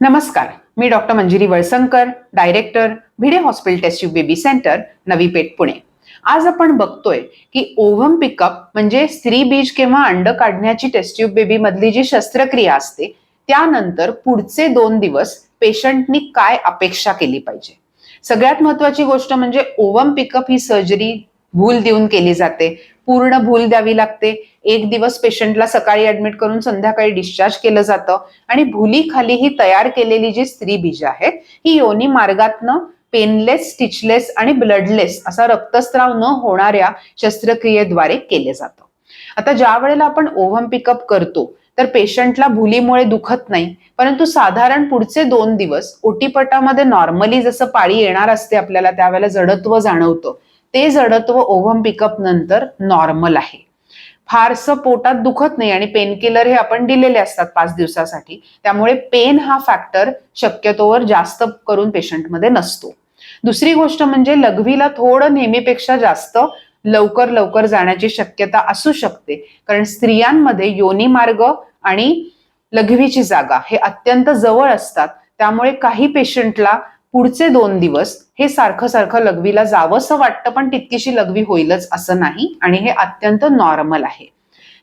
नमस्कार. मी doctor Manjiri Valsankar director Bhide hospital test tube baby centre Navi Peth Pune. आज आपण बघतोय की ओव्हम पिकअप म्हणजे स्त्री बीज किंवा अंड काढण्याची टेस्ट ट्यूब बेबी मधली जी शस्त्रक्रिया असते त्यानंतर पुढचे दोन दिवस पेशंटनी काय अपेक्षा केली पाहिजे? सगळ्यात महत्वाची गोष्ट म्हणजे ओव्हम पिकअप ही सर्जरी भूल देऊन केली जाते. पूर्ण भूल द्यावी लागते. एक दिवस पेशंटला सकाळी ऍडमिट करून संध्याकाळी डिस्चार्ज केलं जातं. आणि भुलीखाली ही तयार केलेली जी स्त्री बीज आहेत ही योनी मार्गातनं पेनलेस स्टिचलेस आणि ब्लडलेस असा रक्तस्राव न होणाऱ्या शस्त्रक्रियेद्वारे केले जातं. आता ज्या वेळेला आपण ओव्हम पिकअप करतो तर पेशंटला भुलीमुळे दुखत नाही. परंतु साधारण पुढचे दोन दिवस ओटीपटामध्ये नॉर्मली जसं पाळी येणार असते आपल्याला त्यावेळेला जडत्व जाणवतं. ते जडत्व ओव्हम पिकअप नंतर नॉर्मल आहे. फारसं पोटात दुखत नाही आणि पेनकिलर हे आपण दिलेले असतात पाच दिवसासाठी. त्यामुळे पेन हा फॅक्टर शक्यतोवर जास्त करून पेशंटमध्ये नसतो. दुसरी गोष्ट म्हणजे लघवीला थोडं नेहमीपेक्षा जास्त लवकर लवकर जाण्याची शक्यता असू शकते. कारण स्त्रियांमध्ये योनी मार्ग आणि लघवीची जागा हे अत्यंत जवळ असतात. त्यामुळे काही पेशंटला पुढचे दोन दिवस हे सारखं सारखं लघवीला जावंसं वाटतं पण तितकीशी लघवी होईलच असं नाही आणि हे अत्यंत नॉर्मल आहे.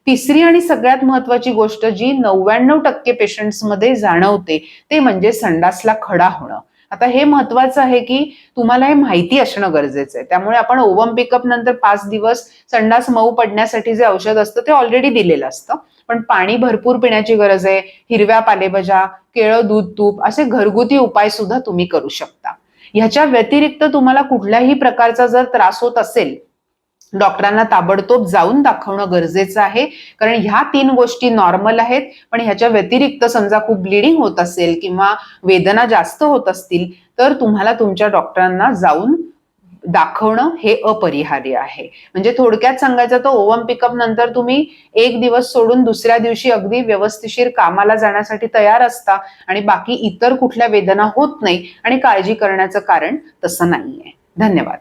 तिसरी आणि सगळ्यात महत्वाची गोष्ट जी नव्याण्णव टक्के पेशंट्समध्ये जाणवते ते म्हणजे संडासला खडा होणं. आता हे महत्वाचं आहे की तुम्हाला हे माहिती असणं गरजेचं आहे. त्यामुळे आपण ओव्हम पिकअप नंतर पाच दिवस संडास मऊ पडण्यासाठी जे औषध असतं ते ऑलरेडी दिलेलं असतं. पण पाणी भरपूर पिण्याची गरज आहे. हिरव्या पालेभाज्या केळं दूध तूप असे घरगुती उपाय सुद्धा तुम्ही करू शकता. ह्याच्या व्यतिरिक्त तुम्हाला कुठल्याही प्रकारचा जर त्रास होत असेल डॉक्टरांना ताबडतोब जाऊन दाखवणं गरजेचं आहे. कारण ह्या तीन गोष्टी नॉर्मल आहेत पण ह्याच्या व्यतिरिक्त समजा खूप ब्लिडिंग होत असेल किंवा वेदना जास्त होत असतील तर तुम्हाला तुमच्या डॉक्टरांना जाऊन दाखवणं हे अपरिहार्य आहे. म्हणजे थोडक्यात सांगायचं तर ओव्हम पिकअप नंतर तुम्ही एक दिवस सोडून दुसऱ्या दिवशी अगदी व्यवस्थिशीर कामाला जाण्यासाठी तयार असता आणि बाकी इतर कुठल्या वेदना होत नाही आणि काळजी करण्याचं कारण तसं नाहीये. धन्यवाद.